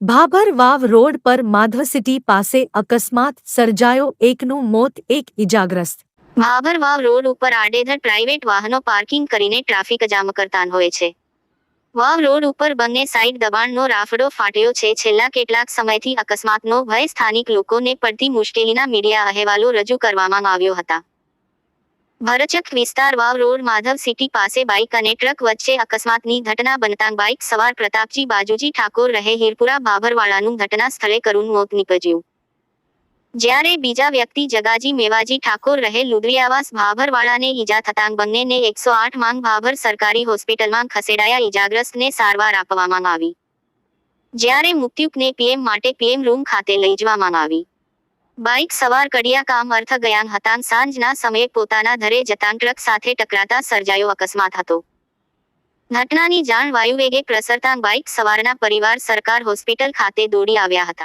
ભાભર વાવ road પર Madhav city પાસે અકસ્માત સર્જાયો. એકનું મોત એક ઇજાગ્રસ્ત ભાભર વાવ રોડ ઉપર આડેધડ પ્રાઇવેટ વાહનો પાર્કિંગ કરીને ટ્રાફિક જામ કરતા હોય છે. વાવ રોડ ઉપર બંને સાઇડ દબાણનો રાફડો ફાટ્યો છે. છેલ્લા કેટલાક સમયથી અકસ્માતનો ભય સ્થાનિક લોકોને પડતી મુશ્કેલીના મીડિયા અહેવાલો રજૂ કરવામાં આવ્યો હતા. ભરચક વિસ્તાર વાવ રોડ માધવ સિટી પાસે બાઇક અને ટ્રક વચ્ચે અકસ્માતની ઘટના બનતા બાઇક સવાર પ્રતાપજી બાજુજી ઠાકોર રહે હીરપુરા ભાભરવાળાનું ઘટના સ્થળે કરુણ મોત નીપજ્યું. જ્યારે બીજા વ્યક્તિ જગાજી મેવાજી ઠાકોર રહે લુદરિયાવાસ ભાભરવાળાને ઈજા થતાં બંનેને એકસો આઠ માંગ ભાભર સરકારી હોસ્પિટલમાં ખસેડાયા ઈજાગ્રસ્તને સારવાર આપવામાં આવી. જ્યારે મૃત્યુકને પીએમ માટે પીએમ રૂમ ખાતે લઈ જવામાં આવી. બાઇક સવાર કડિયા કામ અર્થ ગયા હતા સાંજના સમયે પોતાના ઘરે જતાં ટ્રક સાથે ટકરાતા સર્જાયો અકસ્માત હતો. ઘટનાની જાણ વાયુવેગે પ્રસરતા બાઇક સવારના પરિવાર સરકાર હોસ્પિટલ ખાતે દોડી આવ્યા હતા.